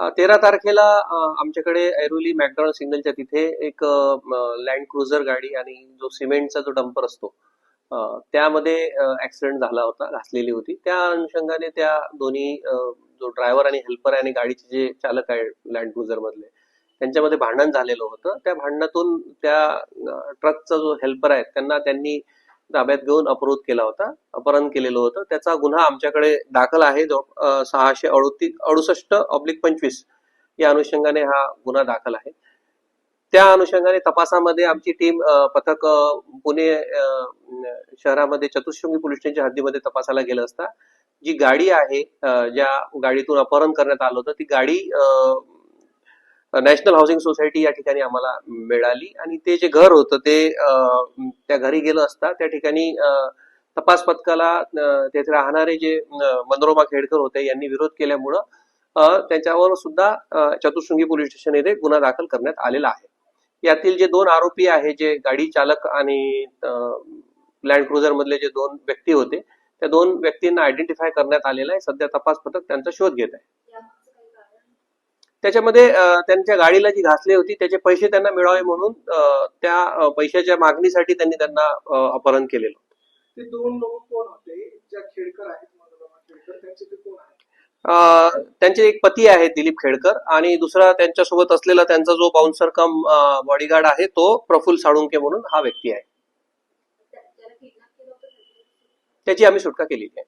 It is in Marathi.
तेरा तारखेला आमच्याकडे ऐरोली मॅकडॉनल्ड सिग्नलच्या तिथे एक लँड क्रुझर गाडी आणि जो सिमेंटचा जो डंपर असतो त्यामध्ये ऍक्सिडेंट झाला होता घासलेली होती. त्या अनुषंगाने त्या दोन्ही जो ड्रायव्हर आणि हेल्पर आहे आणि गाडीचे जे चालक आहे लँड क्रुझर मधले त्यांच्यामध्ये भांडण झालेलं होतं. त्या भांडणातून त्या ट्रकचा जो हेल्पर आहे त्यांना त्यांनी ताब्यात घेऊन अपहृत केला होता अपहरण केलेलं होतं. त्याचा गुन्हा आमच्याकडे दाखल आहे. जो सहाशे अडुती अडुसष्ट ऑब्लिक पंचवीस या अनुषंगाने हा गुन्हा दाखल आहे. त्या अनुषंगाने तपासामध्ये आमची टीम पथक पुणे शहरामध्ये चतुश्रृंगी पोलीस स्टेशनच्या हद्दीमध्ये तपासाला गेलं असता जी गाडी आहे ज्या गाडीतून अपहरण करण्यात आलं होतं ती गाडी नॅशनल हाऊसिंग सोसायटी या ठिकाणी आम्हाला मिळाली आणि ते जे घर होतं ते त्या घरी गेलं असता त्या ठिकाणी तपास पथकाला तेथे राहणारे जे मनोरमा खेडकर होते यांनी विरोध केल्यामुळं त्यांच्यावर सुद्धा चतुर्शृंगी पोलीस स्टेशन येथे गुन्हा दाखल करण्यात आलेला आहे. यातील जे दोन आरोपी आहे जे गाडी चालक आणि लँड क्रुझर मधले जे दोन व्यक्ती होते त्या दोन व्यक्तींना आयडेंटिफाय करण्यात आलेलं आहे. सध्या तपास पथक त्यांचा शोध घेत आहे. त्याच्यामध्ये त्यांच्या गाडीला जी घासली होती त्याचे पैसे त्यांना मिळावे म्हणून त्या पैशाच्या मागणीसाठी त्यांनी त्यांना अपहरण केलेलं. होतं. ते दोन लोक कोण होते? ज्या खेडकर आहेत मनोरमा खेडकर त्यांचे ते कोण आहेत? अ, त्यांचे एक पती आहेत दिलीप खेडकर आणि दुसरा त्यांच्यासोबत असलेला त्यांचा जो बाउन्सर कम बॉडीगार्ड आहे तो प्रफुल्ल साळुंके म्हणून हा व्यक्ती आहे. त्याची आम्ही सुटका केलेली आहे.